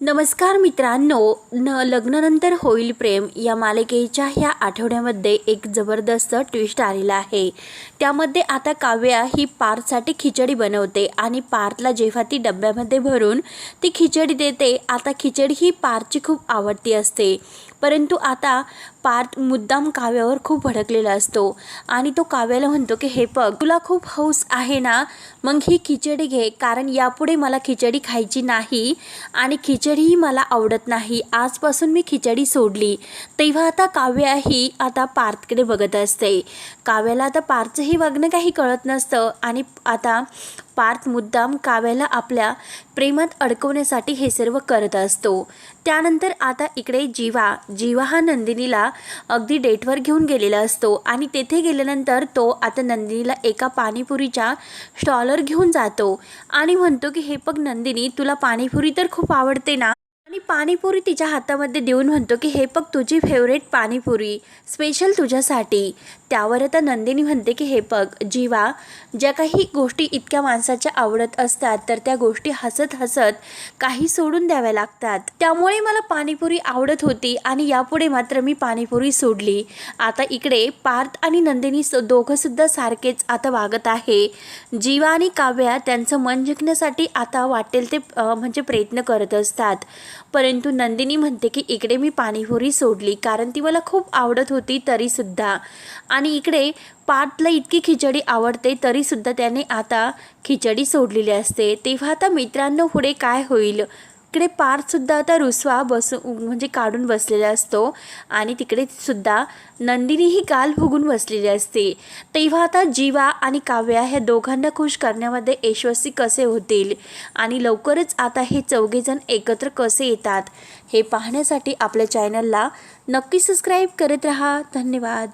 नमस्कार मित्रांनो न लग्नानंतर होईल प्रेम या मालिकेच्या ह्या आठवड्यामध्ये एक जबरदस्त ट्विस्ट आलेला आहे. त्यामध्ये आता काव्या ही पार्थसाठी खिचडी बनवते आणि पार्थला जेव्हा ती डब्यामध्ये भरून ती खिचडी देते आता खिचडी ही पार्थची खूप आवडती असते. परंतु आता पार्थ मुद्दाम काव्यावर खूप भडकलेला असतो आणि तो काव्याला म्हणतो की हे बघ तुला खूप हौस आहे ना? मग ही खिचडी घे कारण यापुढे मला खिचडी खायची नाही आणि खिच खिचडीही मला आवडत नाही. आजपासून मी खिचडी सोडली. तेव्हा आता काव्या ही आता पार्थकडे बघत असते. काव्याला आता पार्थचंही वागणं काही कळत नसतं आणि आता पार्थ मुद्दाम काव्याला आपल्या प्रेमात अडकवण्यासाठी हे सर्व करत असतो. त्यानंतर आता इकडे जीवा जीवा हा नंदिनीला अगदी डेटवर घेऊन गेलेला असतो आणि तेथे गेल्यानंतर तो आता नंदिनीला एका पाणीपुरीच्या स्टॉलवर घेऊन जातो. आणि म्हणतो की हे बघ नंदिनी तुला पाणीपुरी तर खूप आवडते ना? आणि पाणीपुरी तिच्या हातामध्ये देऊन म्हणतो की हे बघ तुझी फेवरेट पाणीपुरी स्पेशल तुझ्यासाठी. त्यावर आता नंदिनी म्हणते की हे बघ जीवा ज्या काही गोष्टी इतक्या माणसाच्या आवडत असतात तर त्या गोष्टी हसत हसत काही सोडून द्याव्या लागतात. त्यामुळे मला पाणीपुरी आवडत होती आणि यापुढे मात्र मी पाणीपुरी सोडली. आता इकडे पार्थ आणि नंदिनी दोघंसुद्धा सारखेच आता वागत आहे. जीवा आणि काव्या त्यांचं मन जिंकण्यासाठी आता वाटेल ते म्हणजे प्रयत्न करत असतात. परंतु नंदिनी म्हणते की इकडे मी पाणीपुरी सोडली कारण ती मला खूप आवडत होती तरीसुद्धा. आणि इकडे पाटला इतकी खिचडी आवडते तरीसुद्धा त्याने आता खिचडी सोडलेली असते. तेव्हा आता मित्रांनो पुढे काय होईल? इकडे पार्थसुद्धा आता रुसवा बसू म्हणजे काढून बसलेला असतो. आणि तिकडे सुद्धा नंदिनी ही गाल फुगून बसलेली असते. तेव्हा आता जीवा आणि काव्या ह्या दोघांना खुश करण्यामध्ये यशस्वी कसे होतील? आणि लवकरच आता हे चौघेजण एकत्र कसे येतात? हे पाहण्यासाठी आपल्या चॅनलला नक्की सबस्क्राईब करत रहा. धन्यवाद.